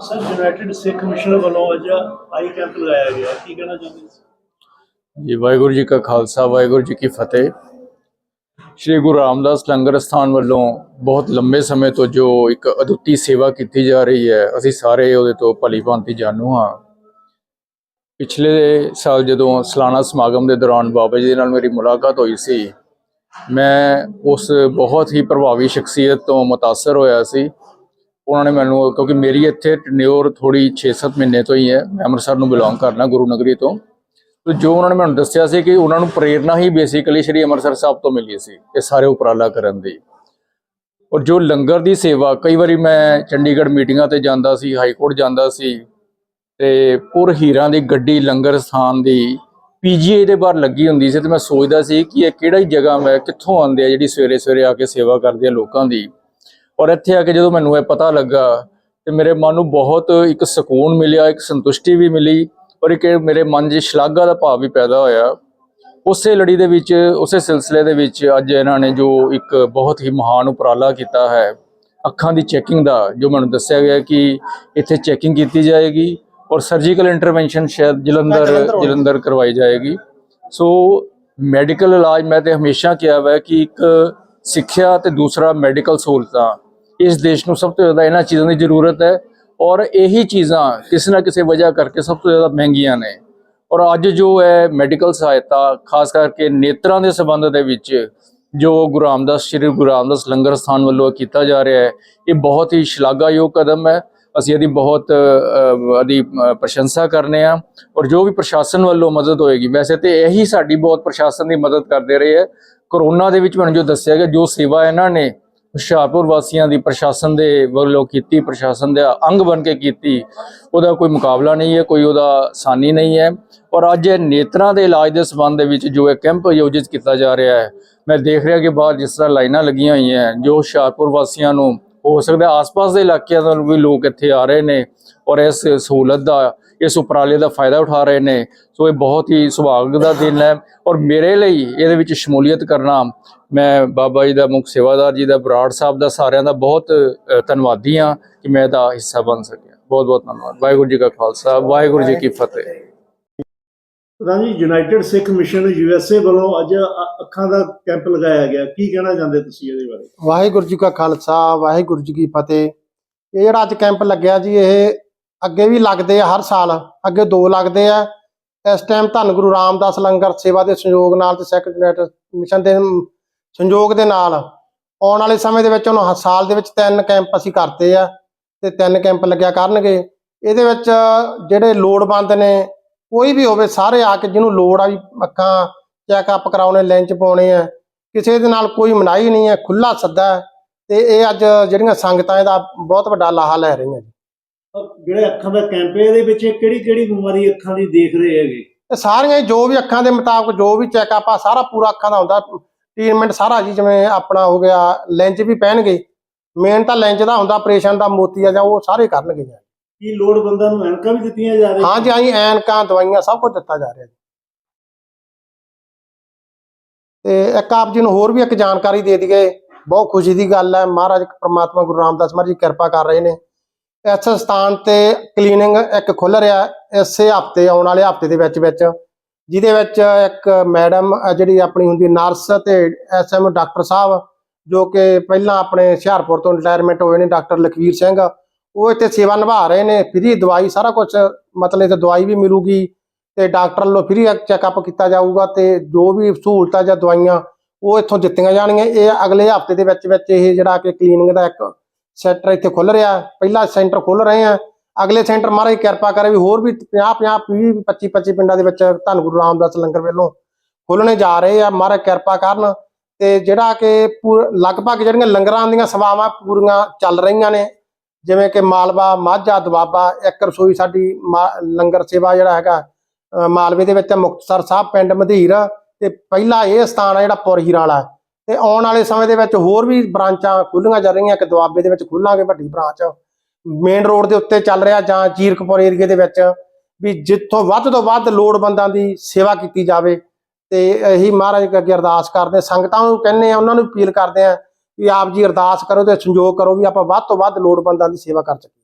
Sir United ਸਿੱਖ mission ਵੱਲੋਂ ਅੱਜ eye camp ਲਗਾਇਆ ਗਿਆ। ਕੀ ਕਹਿਣਾ ਚਾਹੁੰਦੇ ਹੋ? ਜੀ, ਵਾਹਿਗੁਰੂ ਜੀ ਕਾ ਖਾਲਸਾ, ਵਾਹਿਗੁਰੂ ਜੀ ਕੀ ਫਤਿਹ। ਸ਼੍ਰੀ ਗੁਰੂ ਰਾਮਦਾਸ ਲੰਗਰ ਸਥਾਨ ਵੱਲੋਂ ਬਹੁਤ ਲੰਬੇ ਸਮੇਂ ਤੋਂ ਜੋ ਇੱਕ ਅਦੁੱਤੀ ਸੇਵਾ ਕੀਤੀ ਜਾ ਰਹੀ ਹੈ, ਅਸੀਂ ਸਾਰੇ ਉਹਦੇ ਤੋਂ ਭਲੀ ਭਾਂਤੀ ਜਾਣੂ ਹਾਂ। ਪਿਛਲੇ ਸਾਲ ਜਦੋਂ ਸਾਲਾਨਾ ਸਮਾਗਮ ਦੇ ਦੌਰਾਨ ਬਾਬਾ ਜੀ ਦੇ ਨਾਲ ਮੇਰੀ ਮੁਲਾਕਾਤ ਹੋਈ ਸੀ, ਮੈਂ ਉਸ ਬਹੁਤ ਹੀ ਪ੍ਰਭਾਵੀ ਸ਼ਖਸੀਅਤ ਤੋਂ ਮੁਤਾਸਰ ਹੋਇਆ ਸੀ। ਉਹਨਾਂ ਨੇ ਮੈਨੂੰ, ਕਿਉਂਕਿ ਮੇਰੀ ਇੱਥੇ ਟਨਿਓਰ ਥੋੜੀ 6-7 ਮਹੀਨੇ ਤੋਂ ਹੀ ਹੈ, ਮੈਂ ਅੰਮ੍ਰਿਤਸਰ ਨੂੰ ਬਿਲੋਂਗ ਕਰਨਾ ਗੁਰੂ ਨਗਰੀ ਤੋਂ। ਤੇ ਜੋ ਉਹਨਾਂ ਨੇ ਮੈਨੂੰ ਦੱਸਿਆ ਸੀ ਕਿ ਉਹਨਾਂ ਨੂੰ ਪ੍ਰੇਰਣਾ ਹੀ ਬੇਸਿਕਲੀ ਸ਼੍ਰੀ ਅੰਮ੍ਰਿਤਸਰ ਸਾਹਿਬ ਤੋਂ ਮਿਲੀ ਸੀ, ਇਹ ਸਾਰੇ ਉਪਰਾਲਾ ਕਰਨ ਦੀ। ਔਰ ਜੋ ਲੰਗਰ ਦੀ ਸੇਵਾ, ਕਈ ਵਾਰੀ ਮੈਂ ਚੰਡੀਗੜ੍ਹ ਮੀਟਿੰਗਾਂ ਤੇ ਜਾਂਦਾ ਸੀ ਹਾਈ ਕੋਰਟ ਜਾਂਦਾ ਸੀ, ਤੇ ਪੁਰ ਹੀਰਾਂ ਦੀ ਗੱਡੀ, ਲੰਗਰ ਸਥਾਨ ਦੀ ਪੀਜੀਏ ਦੇ ਬਾਹਰ ਲੱਗੀ ਹੁੰਦੀ ਸੀ, ਤੇ ਮੈਂ ਸੋਚਦਾ ਸੀ ਕਿ ਇਹ ਕਿਹੜਾ ਹੀ ਜਗ੍ਹਾ ਮੈਂ ਕਿੱਥੋਂ ਆਉਂਦੇ ਆ ਜਿਹੜੀ ਸਵੇਰੇ ਸਵੇਰੇ ਆ ਕੇ ਸੇਵਾ ਕਰਦੇ ਆ ਲੋਕਾਂ ਦੀ। ਔਰ ਇੱਥੇ ਆ ਕੇ ਜਦੋਂ ਮੈਨੂੰ ਇਹ ਪਤਾ ਲੱਗਾ ਤੇ ਮੇਰੇ ਮਨ ਨੂੰ ਬਹੁਤ ਇੱਕ ਸਕੂਨ ਮਿਲਿਆ ਇੱਕ ਸੰਤੁਸ਼ਟੀ ਵੀ ਮਿਲੀ ਔਰ ਇੱਕ ਮੇਰੇ ਮਨ 'ਚ ਸ਼ਲਾਘਾ ਦਾ ਭਾਵ ਵੀ ਪੈਦਾ ਹੋਇਆ। ਉਸੇ ਲੜੀ ਦੇ ਵਿੱਚ ਉਸੇ ਸਿਲਸਿਲੇ ਦੇ ਵਿੱਚ ਅੱਜ ਇਹਨਾਂ ਨੇ ਜੋ ਇੱਕ ਬਹੁਤ ਹੀ ਮਹਾਨ ਉਪਰਾਲਾ ਕੀਤਾ ਹੈ ਅੱਖਾਂ ਦੀ ਚੈਕਿੰਗ ਦਾ ਜੋ ਮੈਨੂੰ ਦੱਸਿਆ ਗਿਆ ਕਿ ਇੱਥੇ ਚੈਕਿੰਗ ਕੀਤੀ ਜਾਏਗੀ ਔਰ ਸਰਜੀਕਲ ਇੰਟਰਵੈਂਸ਼ਨ ਸ਼ਾਇਦ ਜਲੰਧਰ ਜਲੰਧਰ ਕਰਵਾਈ ਜਾਏਗੀ। ਸੋ ਮੈਡੀਕਲ ਇਲਾਜ ਮੈਂ ਤੇ ਹਮੇਸ਼ਾ ਕਿਹਾ ਹੋਇਆ ਕਿ ਇੱਕ ਸਿੱਖਿਆ ਤੇ ਦੂਸਰਾ ਮੈਡੀਕਲ ਸਹੂਲਤਾਂ ਇਸ ਦੇਸ਼ ਨੂੰ ਸਭ ਤੋਂ ਜ਼ਿਆਦਾ ਇਹਨਾਂ ਚੀਜ਼ਾਂ ਦੀ ਜ਼ਰੂਰਤ ਹੈ ਔਰ ਇਹੀ ਚੀਜ਼ਾਂ ਕਿਸੇ ਨਾ ਕਿਸੇ ਵਜ੍ਹਾ ਕਰਕੇ ਸਭ ਤੋਂ ਜ਼ਿਆਦਾ ਮਹਿੰਗੀਆਂ ਨੇ। ਔਰ ਅੱਜ ਜੋ ਹੈ ਮੈਡੀਕਲ ਸਹਾਇਤਾ ਖਾਸ ਕਰਕੇ ਨੇਤਰਾਂ ਦੇ ਸੰਬੰਧ ਦੇ ਵਿੱਚ ਜੋ ਗੁਰੂ ਰਾਮਦਾਸ ਸ਼੍ਰੀ ਗੁਰੂ ਰਾਮਦਾਸ ਲੰਗਰ ਸਥਾਨ ਵੱਲੋਂ ਕੀਤਾ ਜਾ ਰਿਹਾ ਹੈ ਇਹ ਬਹੁਤ ਹੀ ਸ਼ਲਾਘਾਯੋਗ ਕਦਮ ਹੈ। ਅਸੀਂ ਇਹਦੀ ਬਹੁਤ ਅ, ਇਹਦੀ ਪ੍ਰਸ਼ੰਸਾ ਕਰਨੇ ਆ ਔਰ ਜੋ ਵੀ ਪ੍ਰਸ਼ਾਸਨ ਵੱਲੋਂ ਮਦਦ ਹੋਏਗੀ ਵੈਸੇ ਤੇ ਇਹੀ ਸਾਡੀ ਬਹੁਤ ਪ੍ਰਸ਼ਾਸਨ ਦੀ ਮਦਦ ਕਰਦੇ ਰਹੇ ਹੈ। ਕਰੋਨਾ ਦੇ ਵਿੱਚ ਮੈਨੂੰ ਜੋ ਦੱਸਿਆ ਗਿਆ ਜੋ ਸੇਵਾ ਇਹਨਾਂ ਨੇ ਹੁਸ਼ਿਆਰਪੁਰ ਵਾਸੀਆਂ ਦੀ ਪ੍ਰਸ਼ਾਸਨ ਦੇ ਵੱਲੋਂ ਕੀਤੀ, ਪ੍ਰਸ਼ਾਸਨ ਦੇ ਅੰਗ ਬਣ ਕੇ ਕੀਤੀ, ਉਹਦਾ ਕੋਈ ਮੁਕਾਬਲਾ ਨਹੀਂ ਹੈ, ਕੋਈ ਉਹਦਾ ਸਾਨੀ ਨਹੀਂ ਹੈ। ਔਰ ਅੱਜ ਇਹ ਨੇਤਰਾਂ ਦੇ ਇਲਾਜ ਦੇ ਸੰਬੰਧ ਦੇ ਵਿੱਚ ਜੋ ਇਹ ਕੈਂਪ ਆਯੋਜਿਤ ਕੀਤਾ ਜਾ ਰਿਹਾ ਹੈ, ਮੈਂ ਦੇਖ ਰਿਹਾ ਕਿ ਬਾਹਰ ਜਿਸ ਤਰ੍ਹਾਂ ਲਾਈਨਾਂ ਲੱਗੀਆਂ ਹੋਈਆਂ ਜੋ ਹੁਸ਼ਿਆਰਪੁਰ ਵਾਸੀਆਂ ਨੂੰ ਹੋ ਸਕਦਾ ਆਸ-ਪਾਸ ਦੇ ਇਲਾਕਿਆਂ ਤੋਂ ਵੀ ਲੋਕ ਇੱਥੇ ਆ ਰਹੇ ਨੇ ਔਰ ਇਸ ਸਹੂਲਤ ਦਾ, ਇਸ ਉਪਰਾਲੇ ਦਾ ਫਾਇਦਾ ਉਠਾ ਰਹੇ ਨੇ। ਸੋ ਇਹ ਬਹੁਤ ਹੀ ਸੁਭਾਗ ਦਾ ਦਿਨ ਹੈ ਔਰ ਮੇਰੇ ਲਈ ਇਹਦੇ ਵਿੱਚ ਸ਼ਮੂਲੀਅਤ ਕਰਨਾ ਮੈਂ ਬਾਬਾ ਜੀ ਦਾ ਮੁੱਖ ਸੇਵਾਦਾਰ ਜੀ ਦਾ, ਬਰਾੜ ਸਾਹਿਬ ਦਾ, ਸਾਰਿਆਂ ਦਾ ਬਹੁਤ ਧੰਨਵਾਦੀ ਹਾਂ ਕਿ ਮੈਂ ਇਹਦਾ ਹਿੱਸਾ ਬਣ ਸਕਿਆ। ਬਹੁਤ ਬਹੁਤ ਧੰਨਵਾਦ। ਵਾਹਿਗੁਰੂ ਜੀ ਕਾ ਖਾਲਸਾ, ਵਾਹਿਗੁਰੂ ਜੀ ਕੀ ਫਤਿਹ। ਪ੍ਰਧਾਨ ਯੂਨਾਈਟਿਡ ਸਿੱਖ ਮਿਸ਼ਨ ਯੂਐਸਏ ਵੱਲੋਂ ਅੱਜ ਅੱਖਾਂ ਦਾ ਕੈਂਪ ਲਗਾਇਆ ਗਿਆ। ਕੀ ਕਹਿਣਾ ਚਾਹੁੰਦੇ ਤੁਸੀਂ ਇਹਦੇ ਬਾਰੇ? ਵਾਹਿਗੁਰੂ ਜੀ ਕਾ ਖਾਲਸਾ, ਵਾਹਿਗੁਰੂ ਜੀ ਕੀ ਫਤਿਹ। ਇਹ ਜਿਹੜਾ ਅੱਜ ਕੈਂਪ ਲੱਗਿਆ ਜੀ, ਇਹ ਅੱਗੇ ਵੀ ਲੱਗਦੇ ਆ ਹਰ ਸਾਲ, ਅੱਗੇ ਦੋ ਲੱਗਦੇ ਆ। ਇਸ ਟਾਈਮ ਧੰਨ ਗੁਰੂ ਰਾਮਦਾਸ ਲੰਗਰ ਸੇਵਾ ਦੇ ਸੰਯੋਗ ਨਾਲ ਤੇ ਸੈਕਟਰੀ ਯੂਨਾਈਟਿਡ ਮਿਸ਼ਨ ਦੇ ਸੰਯੋਗ ਦੇ ਨਾਲ ਆਉਣ ਵਾਲੇ ਸਮੇਂ ਦੇ ਵਿੱਚ ਉਹਨੂੰ ਹ- ਸਾਲ ਦੇ ਵਿੱਚ ਤਿੰਨ ਕੈਂਪ ਅਸੀਂ ਕਰਤੇ ਆ ਤੇ ਤਿੰਨ ਕੈਂਪ ਲੱਗਿਆ ਕਰਨਗੇ। ਇਹਦੇ ਵਿੱਚ ਜਿਹੜੇ ਲੋੜਵੰਦ ਨੇ ਕੋਈ ਵੀ ਹੋਵੇ ਸਾਰੇ ਆ ਕੇ ਜਿਹਨੂੰ ਲੋੜ ਆ ਵੀ ਅੱਖਾਂ ਚੈੱਕਅਪ ਕਰਾਉਣੇ ਲੈਂਚ ਪਾਉਣੇ ਆ ਕਿਸੇ ਦੇ ਨਾਲ ਕੋਈ ਮਨਾਹੀ ਨਹੀਂ ਹੈ ਖੁੱਲਾ ਸੱਦਾ ਤੇ ਇਹ ਅੱਜ ਜਿਹੜੀਆਂ ਸੰਗਤਾਂ ਇਹਦਾ ਬਹੁਤ ਵੱਡਾ ਲਾਹਾ ਲੈ ਰਹੀਆਂ ਜੀ। ਜਿਹੜੇ ਅੱਖਾਂ ਦਾ ਕੈਂਪ ਇਹਦੇ ਵਿੱਚ ਕਿਹੜੀ ਕਿਹੜੀ ਬਿਮਾਰੀ ਅੱਖਾਂ ਦੀ ਦੇਖ ਰਹੇ ਹੈਗੇ? ਸਾਰੀਆਂ ਜੋ ਵੀ ਅੱਖਾਂ ਦੇ ਮੁਤਾਬਕ ਜੋ ਵੀ ਚੈੱਕਅਪ ਆ ਸਾਰਾ ਪੂਰਾ ਅੱਖਾਂ ਦਾ ਹੁੰਦਾ। ਟ੍ਰੀਟਮੈਂਟ ਸਾਰਾ ਜੀ ਜਿਵੇਂ ਆਪਣਾ ਹੋ ਗਿਆ ਲੈਂਜ ਵੀ ਪਹਿਨਗੇ ਮੇਨ ਤਾਂ ਲੈਂਜ ਦਾ ਹੁੰਦਾ ਆਪਰੇਸ਼ਨ ਦਾ ਮੋਤੀ ਆ ਜਾਂ ਉਹ ਸਾਰੇ ਕਰਨਗੇ ਜੀ। ਕੀ ਲੋੜਵੰਦਾਂ ਨੂੰ ਐਨਕਾਂ ਵੀ ਦਿੱਤੀਆਂ ਜਾ ਰਹੀਆਂ? ਹਾਂ ਜੀ ਆਈ ਐਨਕਾਂ, ਦਵਾਈਆਂ ਸਭ ਕੁਝ ਦਿੱਤਾ ਜਾ ਰਿਹਾ ਜੀ। ਤੇ ਇੱਕ ਆਪ ਜੀ ਨੂੰ ਹੋਰ ਵੀ ਇੱਕ ਜਾਣਕਾਰੀ ਦੇ ਦਈਏ, ਬਹੁਤ ਖੁਸ਼ੀ ਦੀ ਗੱਲ ਹੈ, ਮਹਾਰਾਜ ਪ੍ਰਮਾਤਮਾ ਗੁਰੂ ਰਾਮਦਾਸ ਮਹਾਰਾਜ ਜੀ ਕਿਰਪਾ ਕਰ ਰਹੇ ਨੇ। ਇਸ ਸਥਾਨ ਤੇ ਕਲੀਨਿੰਗ ਇੱਕ ਖੁੱਲ ਰਿਹਾ ਇਸੇ ਹਫ਼ਤੇ ਆਉਣ ਵਾਲੇ ਹਫ਼ਤੇ ਦੇ ਵਿੱਚ ਵਿੱਚ, ਜਿਹਦੇ ਵਿੱਚ ਇੱਕ ਮੈਡਮ ਜਿਹੜੀ ਆਪਣੀ ਹੁੰਦੀ ਨਰਸ ਤੇ ਐਸਐਮ ਡਾਕਟਰ ਸਾਹਿਬ, ਜੋ ਕਿ ਪਹਿਲਾਂ ਆਪਣੇ ਹੁਸ਼ਿਆਰਪੁਰ ਤੋਂ ਰਿਟਾਇਰਮੈਂਟ ਹੋਏ ਨੇ, ਡਾਕਟਰ ਲਖਵੀਰ ਸਿੰਘ ਉਹ ਇੱਥੇ ਸੇਵਾ ਨਿਭਾ ਰਹੇ ਨੇ ਫ੍ਰੀ ਦਵਾਈ ਸਾਰਾ ਕੁਝ ਮਤਲਬ ਇੱਥੇ ਦਵਾਈ ਵੀ ਮਿਲੂਗੀ ਤੇ ਡਾਕਟਰ ਵੱਲੋਂ ਫ੍ਰੀ ਚੈੱਕਅਪ ਕੀਤਾ ਜਾਊਗਾ ਤੇ ਜੋ ਵੀ ਸਹੂਲਤਾਂ ਜਾਂ ਦਵਾਈਆਂ ਉਹ ਇੱਥੋਂ ਦਿੱਤੀਆਂ ਜਾਣਗੀਆਂ। ਇਹ ਅਗਲੇ ਹਫ਼ਤੇ ਦੇ ਵਿੱਚ ਵਿੱਚ ਇਹ ਜਿਹੜਾ ਕਿ ਕਲੀਨਿੰਗ ਦਾ ਇੱਕ ਸੈਂਟਰ ਇੱਥੇ ਖੁੱਲ ਰਿਹਾ, ਪਹਿਲਾ ਸੈਂਟਰ ਖੁੱਲ ਰਹੇ ਆ। ਅਗਲੇ ਸੈਂਟਰ ਮਹਾਰਾਜ ਕਿਰਪਾ ਕਰੇ ਵੀ ਹੋਰ ਵੀ 50 50 20 25 25 ਪਿੰਡਾਂ ਦੇ ਵਿੱਚ ਧੰਨ ਗੁਰੂ ਰਾਮਦਾਸ ਲੰਗਰ ਵੱਲੋਂ ਖੋਲਣੇ ਜਾ ਰਹੇ ਆ। ਮਹਾਰਾਜ ਕਿਰਪਾ ਕਰਨ ਤੇ ਜਿਹੜਾ ਕਿ ਪੂਰ- ਲਗਭਗ ਜਿਹੜੀਆਂ ਲੰਗਰਾਂ ਦੀਆਂ ਸੇਵਾਵਾਂ ਪੂਰੀਆਂ ਚੱਲ ਰਹੀਆਂ ਨੇ ਜਿਵੇਂ ਕਿ ਮਾਲਵਾ, ਮਾਝਾ ਦਵਾਬਾ ਇੱਕ ਰਸੋਈ ਸਾਡੀ ਮਾ- ਲੰਗਰ ਸੇਵਾ ਜਿਹੜਾ ਹੈਗਾ ਮਾਲਵੇ ਦੇ ਵਿੱਚ ਮੁਕਤਸਰ ਸਾਹਿਬ ਪਿੰਡ ਮਧੀਰ ਤੇ ਪਹਿਲਾ ਇਹ ਸਥਾਨ ਆ ਜਿਹੜਾ ਪੁਰ ਹੀਰਾਂ ਵਾਲਾ। ਤੇ ਆਉਣ ਵਾਲੇ ਸਮੇਂ ਦੇ ਵਿੱਚ ਹੋਰ ਵੀ ਬ੍ਰਾਂਚਾਂ ਖੁੱਲੀਆਂ ਜਾ ਰਹੀਆਂ, ਇੱਕ ਦੁਆਬੇ ਦੇ ਵਿੱਚ ਖੁੱਲਾਂਗੇ ਵੱਡੀ ਬ੍ਰਾਂਚ। ਮੇਨ ਰੋਡ ਦੇ ਉੱਤੇ ਚੱਲ ਰਿਹਾ ਜਾਂ ਜ਼ੀਰਕਪੁਰ ਏਰੀਏ ਦੇ ਵਿੱਚ, ਵੀ ਜਿੱਥੋਂ ਵੱਧ ਤੋਂ ਵੱਧ ਲੋੜਵੰਦਾਂ ਦੀ ਸੇਵਾ ਕੀਤੀ ਜਾਵੇ। ਤੇ ਇਹੀ ਮਹਾਰਾਜ ਅੱਗੇ ਅਰਦਾਸ ਕਰਦੇ, ਸੰਗਤਾਂ ਨੂੰ ਕਹਿੰਦੇ ਆ, ਉਹਨਾਂ ਨੂੰ ਅਪੀਲ ਕਰਦੇ ਆ ਵੀ ਆਪ ਜੀ ਅਰਦਾਸ ਕਰੋ ਤੇ ਸੰਯੋਗ ਕਰੋ ਵੀ ਆਪਾਂ ਵੱਧ ਤੋਂ ਵੱਧ ਲੋੜਵੰਦਾਂ ਦੀ ਸੇਵਾ ਕਰ ਸਕੀਏ।